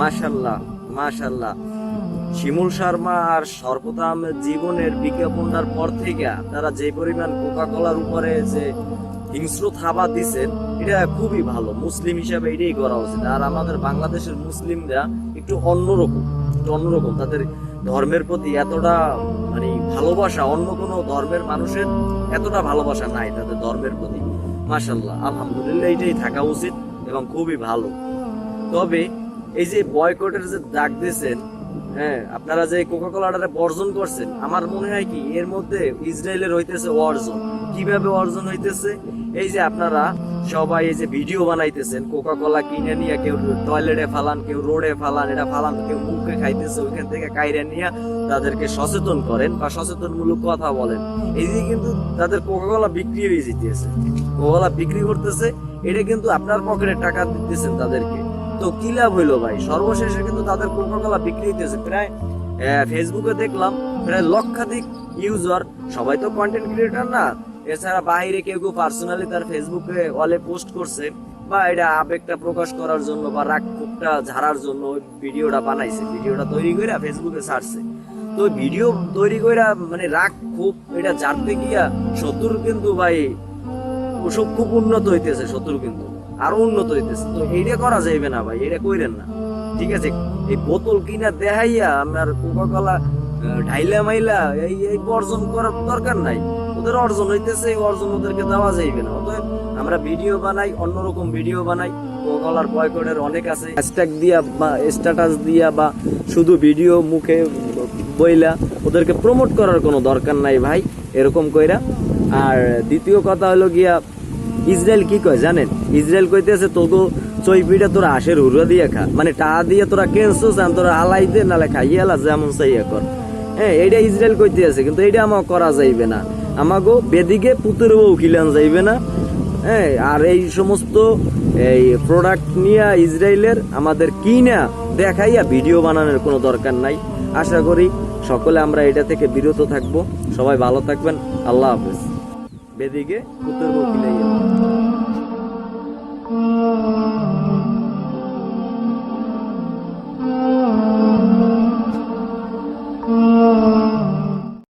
মাশাল্লাহ মাশাল্লাহ শিমুল শর্মা আর সর্বদাম জীবনের পর থেকে তারা যে পরিমাণ কোকা উপরে যে হিংস্র থাবা দিচ্ছেন এটা খুবই ভালো। মুসলিম হিসাবে এটাই করা উচিত। আর আমাদের বাংলাদেশের মুসলিমরা একটু অন্যরকম একটু অন্যরকম। তাদের ধর্মের প্রতি এতটা মানে ভালোবাসা, অন্য কোনো ধর্মের মানুষের এতটা ভালোবাসা নাই তাদের ধর্মের প্রতি। মাশাল্লাহ আলহামদুলিল্লাহ এটাই থাকা উচিত এবং খুবই ভালো। তবে এই যে বয়কটের যে ডাক দিয়েছেন হ্যাঁ আপনারা যে কোকা কোলাটারে বর্জন করছেন, আমার মনে হয় কি, এর মধ্যে ইসরায়েলের হইতেছে অর্জন। কীভাবে অর্জন হইতেছে? এই যে আপনারা সবাই এই যে ভিডিও বানাইতেছেন কোকা কোলা কিনে নিয়ে কেউ টয়লেটে ফালান, কেউ রোডে ফালান এটা ফালান, কেউ মুখে খাইতেছে, ওইখান থেকে কাইরে নিয়ে তাদেরকে সচেতন করেন বা সচেতনমূলক কথা বলেন। এই যে কিন্তু তাদের কোকা কোলা বিক্রি হয়ে যেতেছে। কোকা কোলা বিক্রি করতেছে, এটা কিন্তু আপনার পকেটে টাকা দিতেছেন তাদেরকে। তো কি লাভ হইল ভাই? সর্বশেষে কিন্তু তাদের কোকাকোলা বিক্রি হইতেছে। প্রায় ফেসবুকে দেখলাম, প্রায় লক্ষাধিক ইউজার সবাই তো কন্টেন্ট ক্রিয়েটর না। এছাড়া বাইরে কেউ কেউ পার্সোনালি তার ফেসবুকে ওয়ালে পোস্ট করছে বা এটা আবেগটা প্রকাশ করার জন্য বা রাগ ক্ষোভটা ঝাড়ার জন্য ওই ভিডিওটা বানাইছে। ভিডিওটা তৈরি করে ফেসবুকে ছাড়ছে। তো ভিডিও তৈরি করে মানে রাগ খুব এটা জানতে গিয়া শত্রুর কিন্তু ভাই ওসব খুব উন্নত হইতেছে শত্রু কিন্তু। আরও উন্নত হইতেছে। তো এইটা করা যাইবে না ভাই এটা কইরেন না। ঠিক আছে, এই বোতল কিনা দেখাইয়া আমার কোকা কলা ঢাইলা মাইলা এই এই বর্জন করার দরকার নাই। ওদের অর্জন হইতেছে, এই অর্জন ওদেরকে দেওয়া যাইবে না। অতএব আমরা ভিডিও বানাই, অন্যরকম ভিডিও বানাই। কোকা কোলার বয়কটের অনেক আছে। হ্যাশট্যাগ দিয়া বা স্ট্যাটাস দিয়া বা শুধু ভিডিও মুখে বইলা ওদেরকে প্রমোট করার কোনো দরকার নাই ভাই, এরকম কইরা। আর দ্বিতীয় কথা হলো গিয়া ইসরায়েল কি কয় জানেন? ইসরায়েল কইতেছে, তোগো চৈপিটা তোরা আশের হুড়া দিয়ে খা। মানে টা দিয়ে তোরা কেনছো চান তোরা আলাই দে, নালে খাইয়ে আলা, যেমন চাইয়া কর। হ্যাঁ এইটা ইসরায়েল কইতে আছে কিন্তু এইটা আমার করা যাইবে না। আমাগো বেদিকে পুতুর বউ খিলান যাইবে না। হ্যাঁ আর এই সমস্ত, এই প্রোডাক্ট নিয়ে ইসরায়েলের আমাদের কিনা দেখাইয়া ভিডিও বানানোর কোনো দরকার নাই। আশা করি সকলে আমরা এটা থেকে বিরত থাকব। সবাই ভালো থাকবেন। আল্লাহ হাফেজ। বেদিকে পুতুর বউ খিলাইয়া